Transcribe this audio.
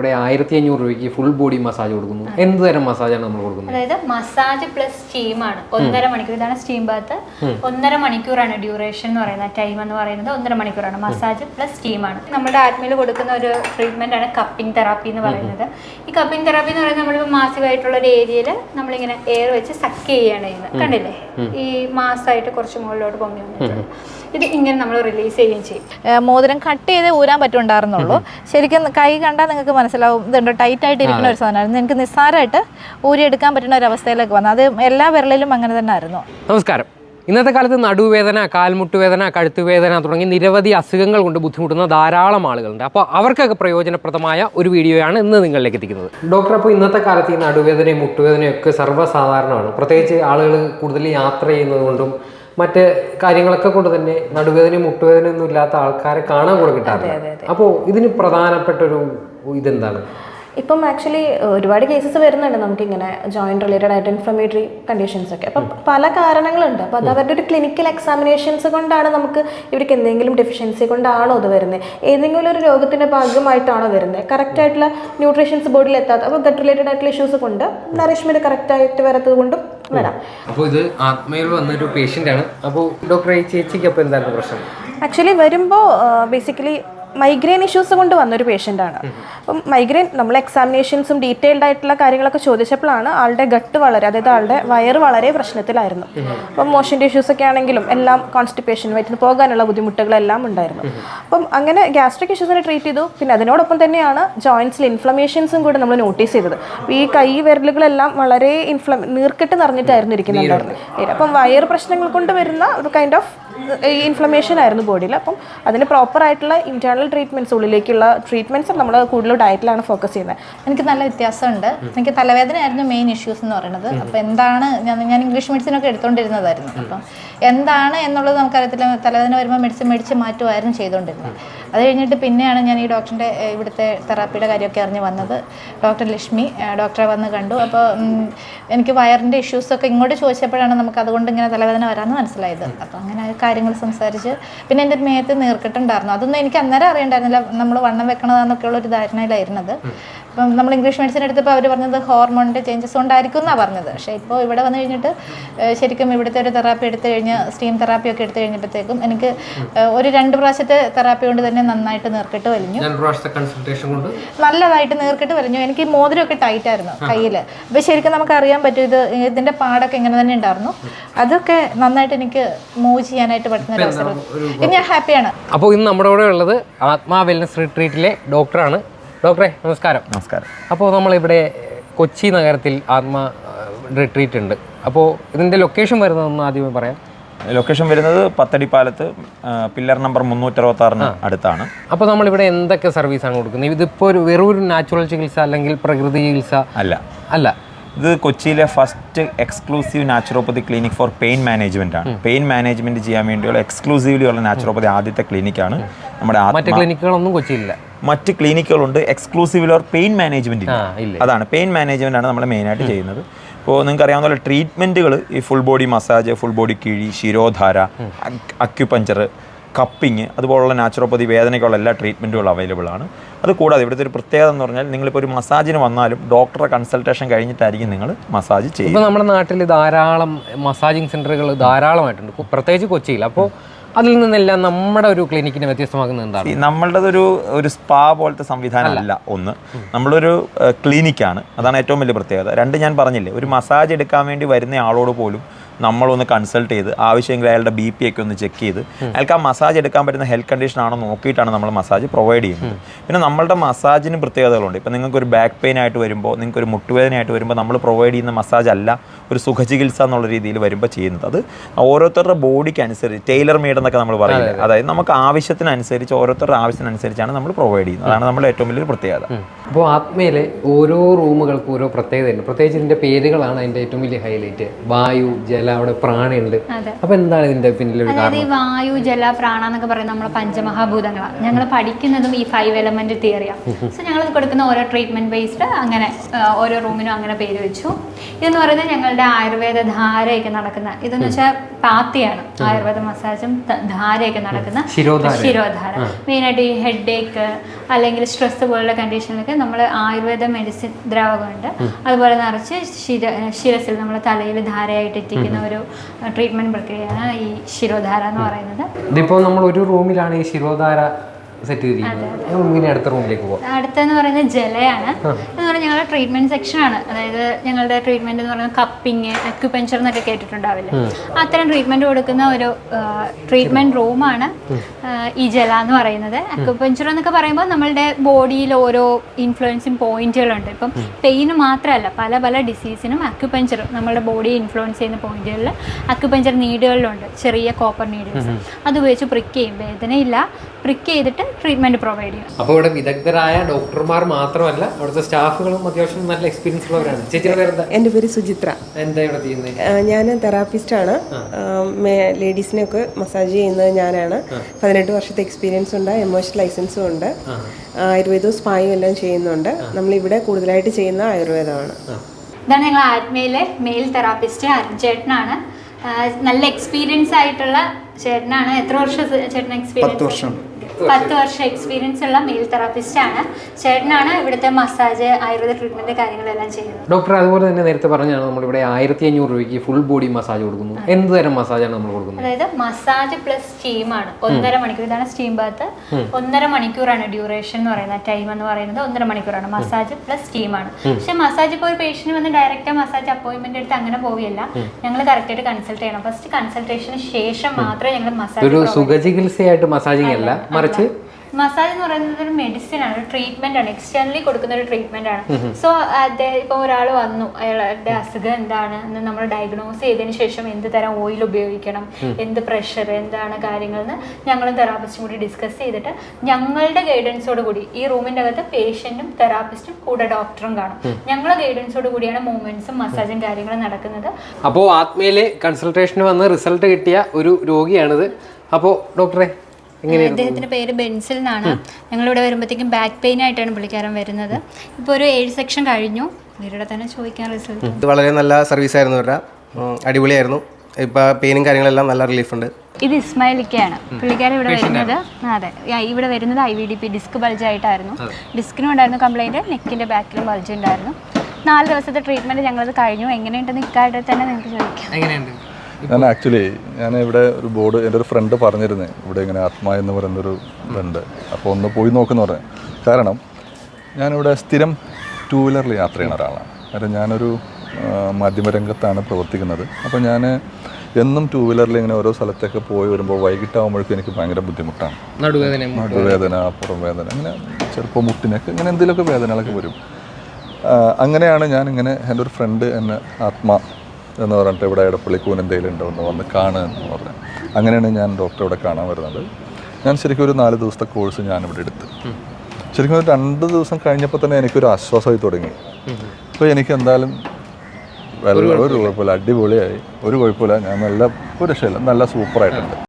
ഇവിടെ ആയിരത്തി അഞ്ഞൂറ് രൂപയ്ക്ക് ഫുൾ ബോഡി മസാജ് കൊടുക്കുന്നു. എന്ത് തരം മസാജാണ് നമ്മൾ കൊടുക്കുന്നത്? അതായത് മസാജ് പ്ലസ് സ്റ്റീമാണ് ഒന്നര മണിക്കൂർ. ഇതാണ് സ്റ്റീം ബാത്ത് ഒന്നര മണിക്കൂറാണ് ഡ്യൂറേഷൻ എന്ന് പറയുന്നത്. ടൈം എന്ന് പറയുന്നത് ഒന്നര മണിക്കൂറാണ്. മസാജ് പ്ലസ് സ്റ്റീമാണ് നമ്മുടെ ആത്മയിൽ കൊടുക്കുന്ന ഒരു ട്രീറ്റ്മെന്റ് ആണ് കപ്പിംഗ് തെറാപ്പി എന്ന് പറയുന്നത്. ഈ കപ്പിംഗ് തെറാപ്പി എന്ന് പറയുന്നത് നമ്മളിപ്പോൾ മാസികമായിട്ടുള്ള ഒരു ഏരിയയിൽ നമ്മളിങ്ങനെ എയർ വെച്ച് സക്ക് ചെയ്യുകയാണ് ചെയ്യുന്നത്. കണ്ടില്ലേ? ഈ മാസമായിട്ട് കുറച്ച് മുകളിലോട്ട് പൊങ്ങി വന്നിട്ടുണ്ട്. ഇത് ഇങ്ങനെ നമ്മൾ റിലീസ് ചെയ്യുകയും ചെയ്യും. മോതിരം കട്ട് ചെയ്ത് ഊരാൻ പറ്റുണ്ടായിരുന്നുള്ളൂ. ശരിക്കും കൈ കണ്ടാൽ നിങ്ങൾക്ക് മനസ്സിലാവും ഇതുണ്ട് ടൈറ്റ് ആയിട്ട് ഇരിക്കുന്ന ഒരു സാധനമായിരുന്നു. എനിക്ക് നിസ്സാരമായിട്ട് ഊരിയെടുക്കാൻ പറ്റുന്ന ഒരു അവസ്ഥയിലേക്ക് വന്നു. അത് എല്ലാ വിരലിലും അങ്ങനെ തന്നെ ആയിരുന്നു. നമസ്കാരം. ഇന്നത്തെ കാലത്ത് നടുവേദന കാൽമുട്ടുവേദന കഴുത്തുവേദന തുടങ്ങി നിരവധി അസുഖങ്ങൾ കൊണ്ട് ബുദ്ധിമുട്ടുന്ന ധാരാളം ആളുകളുണ്ട്. അപ്പോൾ അവർക്കൊക്കെ പ്രയോജനപ്രദമായ ഒരു വീഡിയോയാണ് ഇന്ന് നിങ്ങളിലേക്ക് എത്തിക്കുന്നത്. ഡോക്ടർ അപ്പോൾ ഇന്നത്തെ കാലത്ത് ഈ നടുവേദനയും മുട്ടുവേദനയും ഒക്കെ സർവസാധാരണമാണ്. പ്രത്യേകിച്ച് ആളുകൾ കൂടുതൽ യാത്ര ചെയ്യുന്നത് കൊണ്ടും മറ്റ് കാര്യങ്ങളൊക്കെ കൊണ്ട് തന്നെ നടുവേദനയും മുട്ടുവേദനയും ഒന്നും ഇല്ലാത്ത ആൾക്കാരെ കാണാൻ കൂടെ കിട്ടാറില്ല. അപ്പോൾ ഇതിന് പ്രധാനപ്പെട്ട ഒരു ഇതെന്താണ്? ഇപ്പം ആക്ച്വലി ഒരുപാട് കേസസ് വരുന്നുണ്ട് നമുക്കിങ്ങനെ ജോയിന്റ് റിലേറ്റഡ് ആയിട്ട് ഇൻഫ്ലമേറ്ററി കണ്ടീഷൻസ് ഒക്കെ. അപ്പം പല കാരണങ്ങളുണ്ട്. അപ്പോൾ അത് അവരുടെ ഒരു ക്ലിനിക്കൽ എക്സാമിനേഷൻസ് കൊണ്ടാണ് നമുക്ക് ഇവർക്ക് എന്തെങ്കിലും ഡെഫിഷ്യൻസി കൊണ്ടാണോ അത് വരുന്നത്? ഏതെങ്കിലും ഒരു രോഗത്തിന്റെ ഭാഗമായിട്ടാണോ വരുന്നത്? കറക്റ്റ് ആയിട്ടുള്ള ന്യൂട്രീഷൻസ് ബോഡിയിൽ എത്താത്ത അപ്പോൾ ഗട്ട് റിലേറ്റഡ് ആയിട്ടുള്ള ഇഷ്യൂസ് കൊണ്ട് നറിഷ്മെന്റ് കറക്റ്റായിട്ട് വരാത്തത് കൊണ്ടും വരാം. അപ്പോൾ ഇത് ആത്മയിൽ വന്നൊരു പേഷ്യന്റ് ആണ്. അപ്പോൾ ഡോക്ടർ ചേച്ചിക്ക് അപ്പോൾ എന്തായിരുന്നു പ്രശ്നം? ആക്ച്വലി വരുമ്പോൾ ബേസിക്കലി മൈഗ്രെയിൻ ഇഷ്യൂസ് കൊണ്ട് വന്നൊരു പേഷ്യന്റ് ആണ്. അപ്പം മൈഗ്രെയിൻ നമ്മൾ എക്സാമിനേഷൻസും ഡീറ്റെയിൽഡ് ആയിട്ടുള്ള കാര്യങ്ങളൊക്കെ ചോദിച്ചപ്പോഴാണ് ആളുടെ ഗട്ട് വളരെ അതായത് ആളുടെ വയറ് വളരെ പ്രശ്നത്തിലായിരുന്നു. അപ്പം മോഷന്റെ ഇഷ്യൂസ് ഒക്കെ ആണെങ്കിലും എല്ലാം കോൺസ്റ്റിപ്പേഷൻ വയറ്റിന് പോകാനുള്ള ബുദ്ധിമുട്ടുകളെല്ലാം ഉണ്ടായിരുന്നു. അപ്പം അങ്ങനെ ഗ്യാസ്ട്രിക് ഇഷ്യൂസിനെ ട്രീറ്റ് ചെയ്തു. പിന്നെ അതിനോടൊപ്പം തന്നെയാണ് ജോയിൻസിൽ ഇൻഫ്ലമേഷൻസും കൂടെ നമ്മൾ നോട്ടീസ് ചെയ്തത്. ഈ കൈ വിരലുകളെല്ലാം വളരെ ഇൻഫ്ലം നീർക്കെട്ട് നിറഞ്ഞിട്ടായിരുന്നു ഇരിക്കുന്നുണ്ടായിരുന്നു അപ്പം വയർ പ്രശ്നങ്ങൾ കൊണ്ട് വരുന്ന ഒരു കൈൻഡ് ഓഫ് ഇൻഫ്ലമേഷൻ ആയിരുന്നു ബോഡിയിൽ അപ്പം അതിന് പ്രോപ്പർ ആയിട്ടുള്ള ഇന്റേണൽ ട്രീറ്റ്മെന്റ്സ് ഉള്ളിലേക്കുള്ള ട്രീറ്റ്മെന്റ്സ് നമ്മൾ കൂടുതൽ ഡയറ്റിലാണ് ഫോക്കസ് ചെയ്യുന്നത് എനിക്ക് നല്ല വ്യത്യാസമുണ്ട്. എനിക്ക് തലവേദന ആയിരുന്നു മെയിൻ ഇഷ്യൂസ് എന്ന് പറയുന്നത്. അപ്പോൾ എന്താണ് ഞാൻ ഞാൻ ഇംഗ്ലീഷ് മെഡിസിൻ ഒക്കെ എടുത്തുകൊണ്ടിരുന്നതായിരുന്നു അപ്പം എന്താണ് എന്നുള്ളത് നമുക്കറിയത്തില്ല. തലവേദന വരുമ്പോൾ മെഡിസിൻ മേടിച്ച് മാറ്റുമായിരുന്നു ചെയ്തുകൊണ്ടിരുന്നത് അത് കഴിഞ്ഞിട്ട് പിന്നെയാണ് ഞാൻ ഈ ഡോക്ടറിന്റെ ഇവിടുത്തെ തെറാപ്പിയുടെ കാര്യമൊക്കെ അറിഞ്ഞ് വന്നത്. ഡോക്ടർ ലക്ഷ്മി ഡോക്ടറെ വന്ന് കണ്ടു. അപ്പോൾ എനിക്ക് വയറിന്റെ ഇഷ്യൂസൊക്കെ ഇങ്ങോട്ട് ചോദിച്ചപ്പോഴാണ് നമുക്ക് അതുകൊണ്ട് ഇങ്ങനെ തലവേദന വരാമെന്ന് മനസ്സിലായത്. അപ്പോൾ അങ്ങനെ കാര്യങ്ങൾ സംസാരിച്ച് പിന്നെ എന്റെ മേത്ത് നീർക്കിട്ടുണ്ടായിരുന്നു അതൊന്നും എനിക്ക് അന്നേരം അറിയണ്ടായിരുന്നില്ല. നമ്മൾ വണ്ണം വെക്കണതാന്നൊക്കെയുള്ള ഒരു ധാരണയിലായിരുന്നത്. അപ്പം നമ്മൾ ഇംഗ്ലീഷ് മെഡിസിൻ എടുത്തപ്പോൾ അവർ പറഞ്ഞത് ഹോർമോണിന്റെ ചേഞ്ചസ് കൊണ്ടായിരിക്കും എന്നാണ് പറഞ്ഞത്. പക്ഷേ ഇപ്പോൾ ഇവിടെ വന്നു കഴിഞ്ഞിട്ട് ശരിക്കും ഇവിടുത്തെ ഒരു തെറാപ്പി എടുത്തു കഴിഞ്ഞ് സ്റ്റീം തെറാപ്പി ഒക്കെ എടുത്തു കഴിഞ്ഞപ്പോഴത്തേക്കും എനിക്ക് ഒരു രണ്ട് പ്രാവശ്യത്തെ തെറാപ്പി കൊണ്ട് തന്നെ നന്നായിട്ട് നീർക്കെട്ട് വലിഞ്ഞു. നല്ലതായിട്ട് നീർക്കെട്ട് വലിഞ്ഞു. എനിക്ക് ഈ മോതിരമൊക്കെ ടൈറ്റ് ആയിരുന്നു കയ്യിൽ അപ്പോൾ ശരിക്കും നമുക്ക് അറിയാൻ പറ്റും ഇത് ഇതിന്റെ പാടൊക്കെ ഇങ്ങനെ തന്നെ ഉണ്ടായിരുന്നു. അതൊക്കെ നന്നായിട്ട് എനിക്ക് മൂവ് ചെയ്യാനായിട്ട് പറ്റുന്ന ഒരു അവസരം. ഇനി ഞാൻ ഹാപ്പിയാണ് അപ്പോൾ ഇന്ന് നമ്മുടെ കൂടെ ഉള്ളത് ആത്മാ വെൽനസ് റിട്രീറ്റിലെ ഡോക്ടറാണ് ഡോക്ടറെ നമസ്കാരം. നമസ്കാരം. അപ്പോൾ നമ്മളിവിടെ കൊച്ചി നഗരത്തിൽ ആത്മ റിട്രീറ്റ് ഉണ്ട്. അപ്പോൾ ഇതിന്റെ ലൊക്കേഷൻ വരുന്നതെന്ന് ആദ്യമേ പറയാം. ലൊക്കേഷൻ വരുന്നത് പത്തടിപ്പാലത്ത് പില്ലർ നമ്പർ മുന്നൂറ്ററുപത്തി ആറിന് അടുത്താണ്. അപ്പോൾ നമ്മളിവിടെ എന്തൊക്കെ സർവീസാണ് കൊടുക്കുന്നത്? ഇതിപ്പോൾ ഒരു വെറും ഒരു നാച്ചുറൽ ചികിത്സ അല്ലെങ്കിൽ പ്രകൃതി ചികിത്സ? അല്ല. അല്ല. ഇത് കൊച്ചിയിലെ first exclusive naturopathy clinic for pain management ആണ്. പെയിൻ മാനേജ്മെന്റ് ചെയ്യാൻ വേണ്ടിയുള്ള എക്സ്ക്ലൂസീവ്ലി ഉള്ള നാച്ചുറോപ്പതി ആദ്യത്തെ ക്ലിനിക്കാണ് നമ്മുടെ മറ്റ് ക്ലിനിക്കുകളൊന്നും കൊച്ചിയില്ല മറ്റ് ക്ലിനിക്കുകളുണ്ട്. എക്സ്ക്ലൂസീവ് ഓർ പെയിൻ മാനേജ്മെന്റ് അതാണ്. പെയിൻ മാനേജ്മെന്റ് ആണ് നമ്മൾ മെയിനായിട്ട് ചെയ്യുന്നത്. ഇപ്പോൾ നിങ്ങൾക്ക് അറിയാവുന്ന പോലെ ട്രീറ്റ്മെന്റുകൾ ഈ full body massage full body കിഴി ശിരോധാര അക്യുപഞ്ചർ കപ്പിങ് അതുപോലുള്ള നാച്ചുറോപ്പതി വേദനയ്ക്കുള്ള എല്ലാ ട്രീറ്റ്മെന്റുകളും അവൈലബിൾ ആണ്. അത് കൂടാതെ ഇവിടുത്തെ ഒരു പ്രത്യേകത എന്ന് പറഞ്ഞാൽ നിങ്ങളിപ്പോൾ ഒരു മസാജിന് വന്നാലും ഡോക്ടറെ കൺസൾട്ടേഷൻ കഴിഞ്ഞിട്ടായിരിക്കും നിങ്ങൾ മസാജ് ചെയ്യുക. ഇപ്പോൾ നമ്മുടെ നാട്ടിൽ ധാരാളം മസാജിങ് സെന്ററുകൾ ധാരാളമായിട്ടുണ്ട്. പ്രത്യേകിച്ച് കൊച്ചിയിൽ. അപ്പോൾ അതിൽ നിന്നെല്ലാം നമ്മുടെ ഒരു ക്ലിനിക്കിനെ വ്യത്യസ്തമാക്കുന്നത് എന്താണ്? നമ്മളുടേതൊരു ഒരു സ്പാ പോലത്തെ സംവിധാനമല്ല ഒന്ന്. നമ്മളൊരു ക്ലിനിക്കാണ്. അതാണ് ഏറ്റവും വലിയ പ്രത്യേകത. രണ്ട് ഞാൻ പറഞ്ഞില്ലേ ഒരു മസാജ് എടുക്കാൻ വേണ്ടി വരുന്ന ആളോട് പോലും നമ്മളൊന്ന് കൺസൾട്ട് ചെയ്ത് ആവശ്യമെങ്കിൽ അയാളുടെ ബി പി ഒക്കെ ഒന്ന് ചെക്ക് ചെയ്ത് അയാൾക്ക് ആ മസാജ് എടുക്കാൻ പറ്റുന്ന ഹെൽത്ത് കണ്ടീഷൻ ആണോ നോക്കിയിട്ടാണ് നമ്മൾ മസാജ് പ്രൊവൈഡ് ചെയ്യുന്നത്. പിന്നെ നമ്മളുടെ മസാജിന് പ്രത്യേകതകളുണ്ട്. ഇപ്പം നിങ്ങൾക്ക് ഒരു ബാക്ക് പെയിൻ ആയിട്ട് വരുമ്പോൾ നിങ്ങൾക്ക് ഒരു മുട്ടുവേദനയായിട്ട് വരുമ്പോൾ നമ്മൾ പ്രൊവൈഡ് ചെയ്യുന്ന മസാജ് അല്ല ഒരു സുഖചികിത്സ എന്നുള്ള രീതിയിൽ വരുമ്പോൾ ചെയ്യുന്നത്. അത് ഓരോരുത്തരുടെ ബോഡിക്ക് അനുസരിച്ച് ടൈലർ മെയ്ഡ് എന്നൊക്കെ നമ്മൾ പറയുന്നത്. അതായത് നമുക്ക് ആവശ്യത്തിനനുസരിച്ച് ഓരോരുത്തരുടെ ആവശ്യത്തിനനുസരിച്ചാണ് നമ്മൾ പ്രൊവൈഡ് ചെയ്യുന്നത്. അതാണ് നമ്മുടെ ഏറ്റവും വലിയൊരു പ്രത്യേകത. അപ്പോൾ ആത്മയിലെ ഓരോ റൂമുകൾക്കും ഓരോ പ്രത്യേകതയുണ്ട്. പ്രത്യേകിച്ച് ഇതിന്റെ പേരുകളാണ് അതിന്റെ ഏറ്റവും വലിയ ഹൈലൈറ്റ് വായു ജല അവിടെ പ്രാണയുണ്ട്. അപ്പൊ എന്താണ് ഇതിന്റെ പിന്നിലൊരു അതായത് വായു ജല പ്രാണ എന്നൊക്കെ പറയുന്നത് നമ്മളെ പഞ്ചമഹാഭൂതങ്ങളാണ്. ഞങ്ങൾ പഠിക്കുന്നതും ഈ ഫൈവ് എലമെന്റ് തിയറിയാ സോ ഞങ്ങൾ കൊടുക്കുന്ന ഓരോ ട്രീറ്റ്മെന്റ് ബേസ്ഡ് അങ്ങനെ ഓരോ റൂമിനും അങ്ങനെ പേര് വെച്ചു. ഇതെന്ന് പറയുന്നത് ഞങ്ങളുടെ ആയുർവേദ ധാരയൊക്കെ നടക്കുന്ന ഇതെന്ന് വെച്ചാൽ പാത്തിയാണ്. ആയുർവേദ മസാജും ധാരയൊക്കെ നടക്കുന്ന ശിരോധാര. ശിരോധാര. മെയിനായിട്ട് ഈ ഹെഡ് ഏക്ക് അല്ലെങ്കിൽ സ്ട്രെസ് പോലുള്ള കണ്ടീഷനിലൊക്കെ നമ്മൾ ആയുർവേദ മെഡിസിൻ ദ്രാവകമുണ്ട്. അതുപോലെ നിറച്ച് ശിര ശിരസിൽ നമ്മൾ തലയിൽ ധാരയായിട്ട് എത്തിക്കുന്ന ഒരു ട്രീറ്റ്മെന്റ് പ്രക്രിയയാണ് ഈ ശിരോധാര എന്ന് പറയുന്നത്. ഇതിപ്പോ നമ്മൾ ഒരു റൂമിലാണ് ഈ ശിരോധാര സെറ്റ് ചെയ്തിരിക്കുന്നത്. അടുത്ത റൂമിലേക്ക് പോകാം അടുത്തെന്ന് പറയുന്നത് ജലയാണ്. പറഞ്ഞാൽ ഞങ്ങളുടെ ട്രീറ്റ്മെന്റ് സെക്ഷൻ ആണ്. അതായത് ഞങ്ങളുടെ ട്രീറ്റ്മെന്റ് എന്ന് പറയുന്നത് കപ്പിങ് അക്യുപെഞ്ചർ എന്നൊക്കെ കേട്ടിട്ടുണ്ടാവില്ലേ? അത്തരം ട്രീറ്റ്മെന്റ് കൊടുക്കുന്ന ഒരു ട്രീറ്റ്മെന്റ് റൂമാണ് ഈ ജല എന്ന് പറയുന്നത്. അക്യുപെഞ്ചർ എന്നൊക്കെ പറയുമ്പോൾ നമ്മളുടെ ബോഡിയിൽ ഓരോ ഇൻഫ്ലുവൻസിങ് പോയിന്റുകളുണ്ട് ഇപ്പം പെയിന് മാത്രമല്ല പല പല ഡിസീസിനും അക്യുപെഞ്ചർ നമ്മുടെ ബോഡിയെ ഇൻഫ്ലുവൻസ് ചെയ്യുന്ന പോയിന്റുകളിൽ അക്യുപെഞ്ചർ നീഡുകളിലുണ്ട് ചെറിയ കോപ്പർ നീഡിൽസ് അത് ഉപയോഗിച്ച് പ്രിക്ക് ചെയ്യും. വേദനയില്ല. പ്രിക്ക് ചെയ്തിട്ട് ട്രീറ്റ്മെന്റ് പ്രൊവൈഡ് ചെയ്യും. അപ്പോൾ ഇവിടെ വിദഗ്ധരായ ഡോക്ടർമാർ മാത്രമല്ല അവിടുത്തെ സ്റ്റാഫുകളും അത്യാവശ്യം നല്ല എക്സ്പീരിയൻസ് ഉള്ളവരാണ്. ചേച്ചിയുടെ പേരെന്താ? എന്റെ പേര് സുചിത്ര. എന്താ ഇവിടെ ചെയ്യുന്നത്? ഞാൻ തെറാപ്പിസ്റ്റാണ്. ലേഡീസിനെയൊക്കെ മസാജ് ചെയ്യുന്നത് ഞാനാണ്. പതിനെട്ട് വർഷത്തെ എക്സ്പീരിയൻസ് ഉണ്ട് എമോഷണൽ ലൈസൻസും ഉണ്ട്. ആയുർവേദവും സ്പായും എല്ലാം ചെയ്യുന്നുണ്ട്. നമ്മൾ ഇവിടെ കൂടുതലായിട്ട് ചെയ്യുന്ന ആയുർവേദമാണ്. ഇതാണ് ഞങ്ങൾ ആത്മയിലെ മെയിൽ തെറാപ്പിസ്റ്റ് അരുൺ ചേട്ടനാണ്. നല്ല എക്സ്പീരിയൻസ് ആയിട്ടുള്ള ചേട്ടനാണ്. എത്ര വർഷം ചേട്ടൻ എക്സ്പീരിയൻസ് പത്ത് വർഷം. എക്സ്പീരിയൻസ് ഉള്ള മെയിൽ തെറാപ്പിസ്റ്റ് ആണ്. ചേട്ടനാണ് ഇവിടുത്തെ മസാജ് ആയുർവേദ ട്രീറ്റ്മെന്റ് കാര്യങ്ങളെല്ലാം ചെയ്യുന്നത്. ഡോക്ടർ അതുപോലെ തന്നെ നേരത്തെ പറഞ്ഞാണ് നമ്മളിവിടെ ആയിരത്തി അഞ്ഞൂറ് രൂപയ്ക്ക് ഫുൾ ബോഡി മസാജ് കൊടുക്കുന്നു. എന്ത് തരം മസാജാണ് നമ്മൾ കൊടുക്കുന്നത്? അതായത് മസാജ് പ്ലസ് സ്റ്റീമാണ് ഒന്നര മണിക്കൂർ ഇതാണ് സ്റ്റീം ബാത്ത് ഒന്നര മണിക്കൂറാണ് ഡ്യൂറേഷൻ എന്ന് പറയുന്നത് ടൈം എന്ന് പറയുന്നത് ഒന്നര മണിക്കൂറാണ്. മസാജ് പ്ലസ് സ്റ്റീമാണ് പക്ഷെ മസാജ് ഇപ്പോൾ ഒരു പേഷ്യന്റ് വന്ന് ഡയറക്റ്റ് മസാജ് അപ്പോയിന്റ്മെന്റ് എടുത്ത് അങ്ങനെ പോവില്ല ഞങ്ങൾ കറക്റ്റായിട്ട് കൺസൾട്ട് ചെയ്യണം. ഫസ്റ്റ് കൺസൾട്ടേഷന് ശേഷം മാത്രമേ ഞങ്ങൾ മസാജ് ഒരു സുഖചികിത്സയായിട്ട് മസാജിങ് അല്ല. മറിച്ച് മസാജ് എന്ന് പറയുന്നത് ഒരു മെഡിസിൻ ആണ്. ട്രീറ്റ്മെന്റ് ആണ്. എക്സ്റ്റേണലി കൊടുക്കുന്ന ഒരു ട്രീറ്റ്മെന്റ് ആണ്. സോ അദ്ദേഹം ഇപ്പൊ ഒരാൾ വന്നു. അയാളുടെ അസുഖം എന്താണ്? എന്ന് നമ്മൾ ഡയഗ്നോസ് ചെയ്തതിന് ശേഷം എന്ത് തരം ഓയിൽ ഉപയോഗിക്കണം? എന്ത് പ്രഷർ എന്താണ് കാര്യങ്ങൾ എന്ന് ഞങ്ങളും തെറാപ്പിസ്റ്റും കൂടി ഡിസ്കസ് ചെയ്തിട്ട് ഞങ്ങളുടെ ഗൈഡൻസോട് കൂടി ഈ റൂമിന്റെ അകത്ത് പേഷ്യന്റും തെറാപ്പിസ്റ്റും കൂടെ ഡോക്ടറും കാണും. ഞങ്ങളുടെ ഗൈഡൻസോട് കൂടിയാണ് മൂവ്മെന്റ്സും മസാജും കാര്യങ്ങളും നടക്കുന്നത്. അപ്പോൾ ആത്മയിലെ കൺസൾട്ടേഷന് വന്ന് റിസൾട്ട് കിട്ടിയ ഒരു രോഗിയാണിത്. അപ്പോൾ ഡോക്ടറെ അദ്ദേഹത്തിന്റെ പേര് ബെൻസിൽ എന്നാണ്. ഞങ്ങളിവിടെ വരുമ്പോഴത്തേക്കും ബാക്ക് പെയിൻ ആയിട്ടാണ് പുള്ളിക്കാരൻ വരുന്നത്. ഇപ്പോൾ ഒരു ഏഴ് സെക്ഷൻ കഴിഞ്ഞു. ഇവരുടെ തന്നെ ചോദിക്കാൻ റിസൾട്ട്. ഇത് വളരെ നല്ല സർവീസ് ആയിരുന്നു ഇവരുടെ. അടിപൊളിയായിരുന്നു. ഇപ്പൊ പെയിനും കാര്യങ്ങളെല്ലാം നല്ല റിലീഫ് ഉണ്ട്. ഇത് ഇസ്മായിലിക്കയാണ്. പുള്ളിക്കാരൻ ഇവിടെ വരുന്നത്. അതെ. യ- ഇവിടെ വരുന്നത് I V D P disc bulge ആയിട്ടായിരുന്നു. ഡിസ്കിനും ഉണ്ടായിരുന്നു കംപ്ലൈന്റ് നെക്കിന്റെ ബാക്കിലും ബൾജ് ഉണ്ടായിരുന്നു. നാല് ദിവസത്തെ ട്രീറ്റ്മെന്റ് ഞങ്ങളത് കഴിഞ്ഞു. എങ്ങനെയുണ്ടെന്ന് ഇക്കാര്യത്തിൽ തന്നെ നിങ്ങൾക്ക് ചോദിക്കാം. എങ്ങനെയുണ്ട്? ഞാൻ ആക്ച്വലി ഞാൻ ഇവിടെ ഒരു ബോർഡ് എന്റെ ഒരു ഫ്രണ്ട് പറഞ്ഞിരുന്നു ഇവിടെ ഇങ്ങനെ ആത്മാ എന്ന് പറയുന്നൊരു ഇതുണ്ട് അപ്പോൾ ഒന്ന് പോയി നോക്കുന്നു പറഞ്ഞു. കാരണം ഞാനിവിടെ സ്ഥിരം ടൂ വീലറിൽ യാത്ര ചെയ്യുന്ന ഒരാളാണ്. കാരണം ഞാനൊരു മാധ്യമരംഗത്താണ് പ്രവർത്തിക്കുന്നത്. അപ്പോൾ ഞാൻ എന്നും ടൂ വീലറിൽ ഇങ്ങനെ ഓരോ സ്ഥലത്തൊക്കെ പോയി വരുമ്പോൾ വൈകിട്ടാകുമ്പോഴേക്കും എനിക്ക് ഭയങ്കര ബുദ്ധിമുട്ടാണ്. നടുവേദന നടുവേദന പുറം വേദന അങ്ങനെ ചിലപ്പോൾ മുട്ടിനൊക്കെ ഇങ്ങനെ എന്തെങ്കിലുമൊക്കെ വേദനകളൊക്കെ വരും. അങ്ങനെയാണ് ഞാൻ ഇങ്ങനെ എന്റെ ഒരു ഫ്രണ്ട് എന്നെ ആത്മ എന്ന് പറഞ്ഞിട്ട് ഇവിടെ ഇടപ്പള്ളി എന്തെങ്കിലും ഉണ്ടോ എന്ന് വന്ന് എന്ന് പറഞ്ഞു. അങ്ങനെയാണ് ഞാൻ ഡോക്ടറെ ഇവിടെ കാണാൻ വരുന്നത്. ഞാൻ ശരിക്കും ഒരു നാല് ദിവസത്തെ കോഴ്സ് ഞാനിവിടെ എടുത്ത്. ശരിക്കും ഒരു രണ്ട് ദിവസം കഴിഞ്ഞപ്പോൾ തന്നെ എനിക്കൊരു ആശ്വാസമായി തുടങ്ങി. അപ്പോൾ എനിക്ക് എന്തായാലും വെള്ളം ഒരു കുഴപ്പമില്ല അടിപൊളിയായി. ഒരു കുഴപ്പമില്ല ഞാൻ നല്ല ഒരു രക്ഷയില്ല. നല്ല സൂപ്പറായിട്ടുണ്ട്.